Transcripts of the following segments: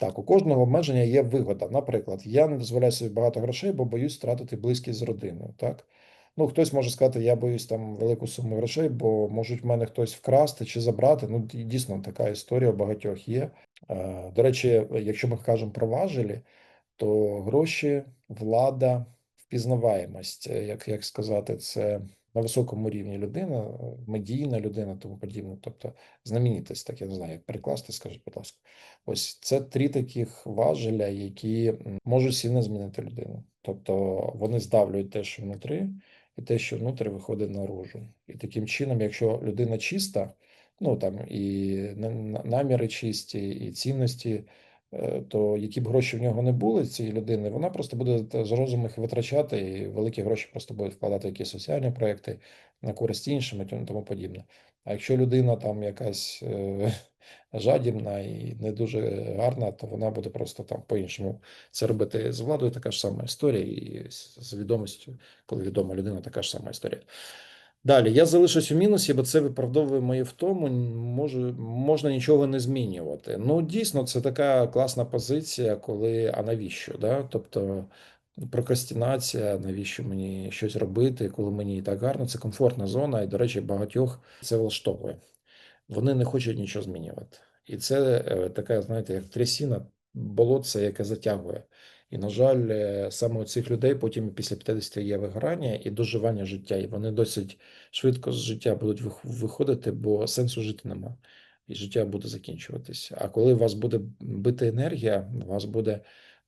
Так, у кожного обмеження є вигода. Наприклад, я не дозволяю собі багато грошей, бо боюсь втратити близькість з родиною. Так? Ну, хтось може сказати, я боюсь там велику суму грошей, бо можуть в мене хтось вкрасти чи забрати. Ну, дійсно, така історія у багатьох є. Е, До речі, якщо ми кажемо про важелі, то гроші, влада, впізнаваємость, е, як, як сказати, це на високому рівні людина, медійна людина, тому подібне. Тобто знаменитість, так я не знаю, як перекласти, скажіть, будь ласка. Ось це три таких важеля, які можуть сильно змінити людину. Тобто вони здавлюють те, що внутрі, і те, що внутрі виходить наружу. І таким чином, якщо людина чиста, ну там і на- на- наміри чисті, і цінності, то які б гроші в нього не були, цієї людини, вона просто буде з розуму їх витрачати, і великі гроші просто буде вкладати в якісь соціальні проекти на користь іншим і тому подібне. А якщо людина там якась е, жадібна і не дуже гарна, то вона буде просто там по-іншому це робити з владою. Така ж сама історія, і з відомістю, коли відома людина, така ж сама історія. Далі, я залишусь у мінусі, бо це виправдовує мої втому. Може, можна нічого не змінювати. Ну, дійсно, це така класна позиція, коли а навіщо? Да? Тобто прокрастинація, навіщо мені щось робити, коли мені і так гарно, це комфортна зона, і, до речі, багатьох це влаштовує. Вони не хочуть нічого змінювати. І це е, така, знаєте, як трясіна, болотце, яке затягує. І, на жаль, е, саме у цих людей потім після 50 є вигорання і доживання життя. І вони досить швидко з життя будуть виходити, бо сенсу жити нема. І життя буде закінчуватися. А коли у вас буде бити енергія, у вас буде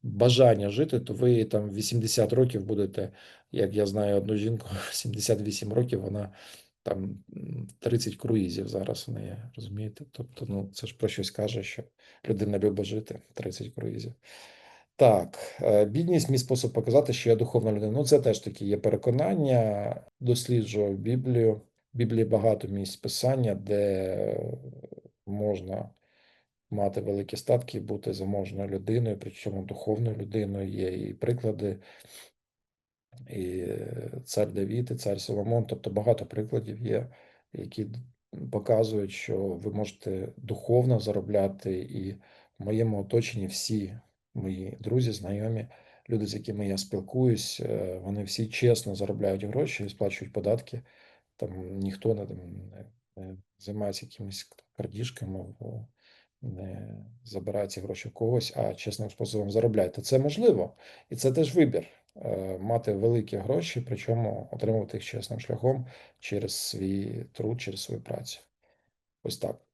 бажання жити, то ви там 80 років будете, як я знаю одну жінку, 78 років, вона там м, 30 круїзів зараз у неї, розумієте? Тобто, ну це ж про щось каже, що людина любить жити 30 круїзів. Так, е, бідність мій спосіб показати, що я духовна людина. Ну, це теж такі є переконання. Досліджував Біблію. В Біблії багато місць писання, де можна мати великі статки бути заможною людиною, причому духовною людиною. Є і приклади, і цар Давід, і цар Соломон. Тобто багато прикладів є, які показують, що ви можете духовно заробляти, і в моєму оточенні всі мої друзі, знайомі, люди, з якими я спілкуюсь, е, вони всі чесно заробляють гроші і сплачують податки. Там ніхто не, не, займається якимись крадіжками, не забирає ці гроші в когось, а чесним способом заробляє. То це можливо. І це теж вибір е, мати великі гроші, причому отримувати їх чесним шляхом через свій труд, через свою працю. Ось так.